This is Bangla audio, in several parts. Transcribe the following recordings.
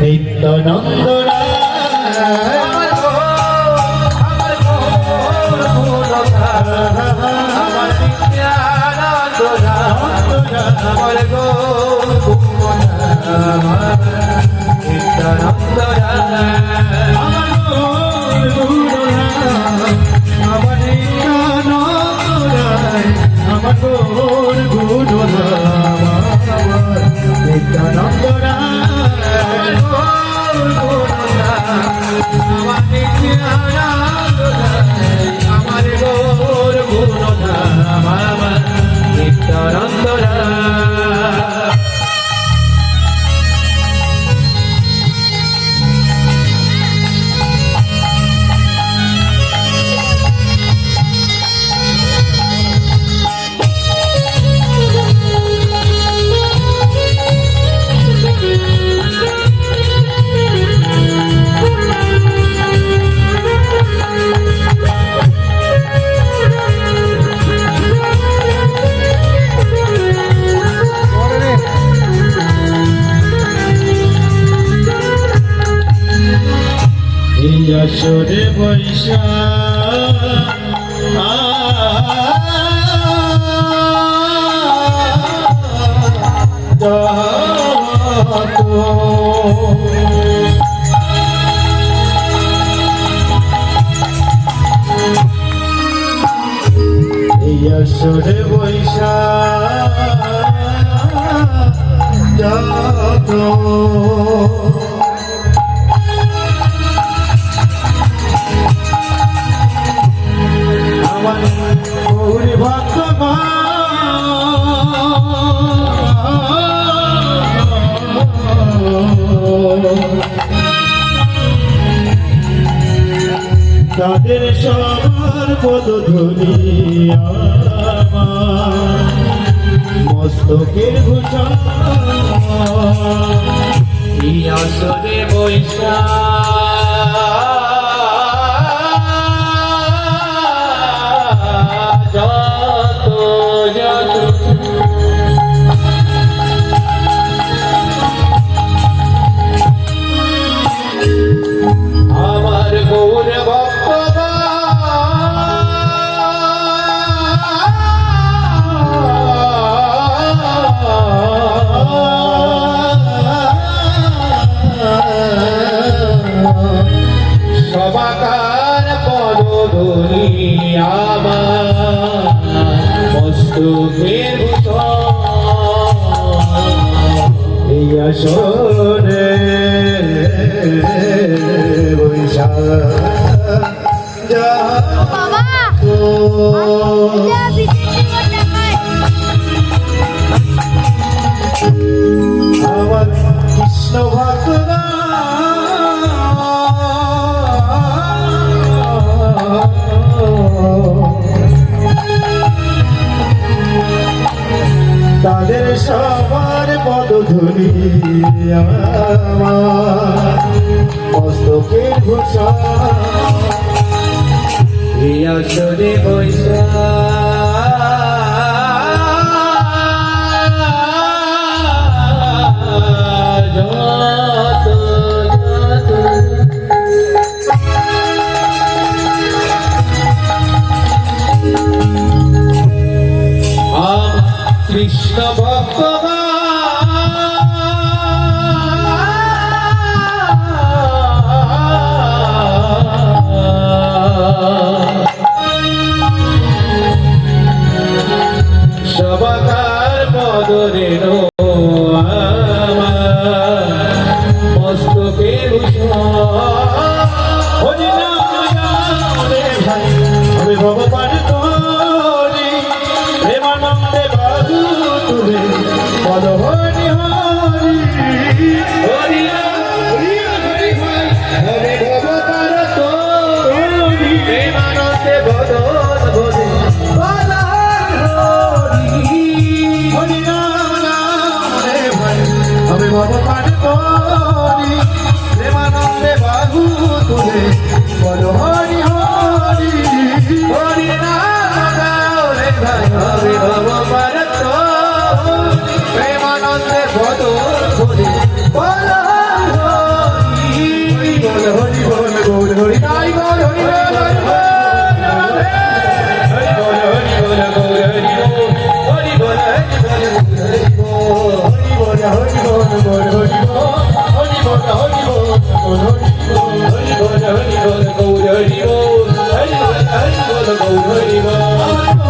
Nityananda যশোরে বৈশা যশোরে বৈশা যত তাদের সবার পদধ্বনি মস্তকের ভূষা বৈশাখ। ফাঁকার পরধনি আমার। মস্তকের এই আসরে বৈশাখ যা মাধুরী মস্তকে ভূষা বৈশা ஏதோ Hari Bol, Hari Bol, Hari Bol, Hari Bol, Hari Bol, Hari Bol, Hari Bol, Hari Bol,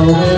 Oh.